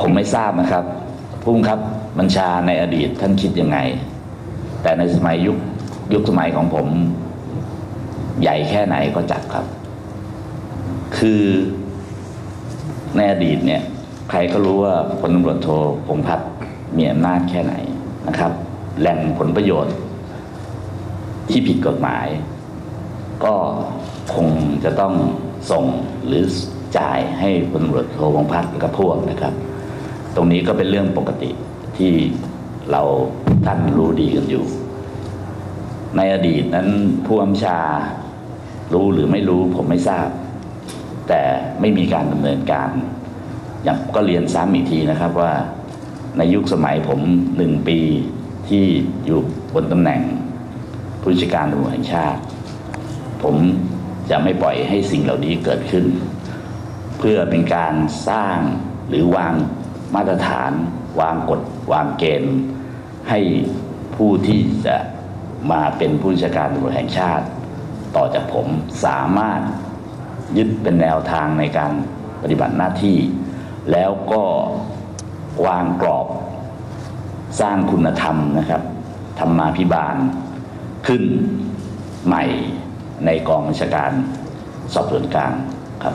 ผมไม่ทราบนะครับผู้บังคับบัญชาในอดีตท่านคิดยังไง แต่ในสมัยยุคยุคสมัยของผมใหญ่แค่ไหนก็จับครับ คือในอดีตเนี่ย ใครก็รู้ว่าพลตำรวจโทพงพัฒน์มีอำนาจแค่ไหนนะครับ แหล่งผลประโยชน์ ที่ผิดกฎหมาย ก็คงจะต้องส่งหรือจ่ายให้พลตำรวจโทพงพัฒน์กับพวกนะครับ ตรงนี้ก็เป็นเรื่องปกติที่เราท่านรู้ดีกันอยู่ ในอดีตนั้นผู้อำชารู้หรือไม่รู้ผมไม่ทราบ แต่ไม่มีการดำเนินการ อย่างก็เรียนซ้ำอีกทีนะครับว่าในยุคสมัยผมหนึ่งปีที่อยู่บนตำแหน่งผู้จัดการตำรวจแห่งชาติ ผมจะไม่ปล่อยให้สิ่งเหล่านี้เกิดขึ้น เพื่อเป็นการสร้างหรือวาง มาตรฐานวางกฎวางเกณฑ์ ให้ผู้ที่จะมาเป็นผู้จัดการตำรวจแห่งชาติ ต่อจากผมสามารถยึดเป็นแนวทางในการปฏิบัติหน้าที่ แล้วก็วางกรอบสร้างคุณธรรมนะครับธรรมาภิบาลขึ้นใหม่ในกองบัญชาการสอบสวนกลางครับ